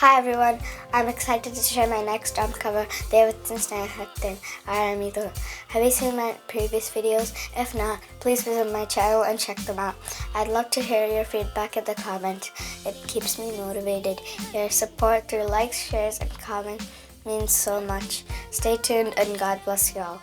Hi everyone, I'm excited to share my next drum cover, Davidson Snehakten, Aramito. Have you seen my previous videos? If not, please visit my channel and check them out. I'd love to hear your feedback in the comments. It keeps me motivated. Your support through likes, shares, and comments means so much. Stay tuned and God bless you all.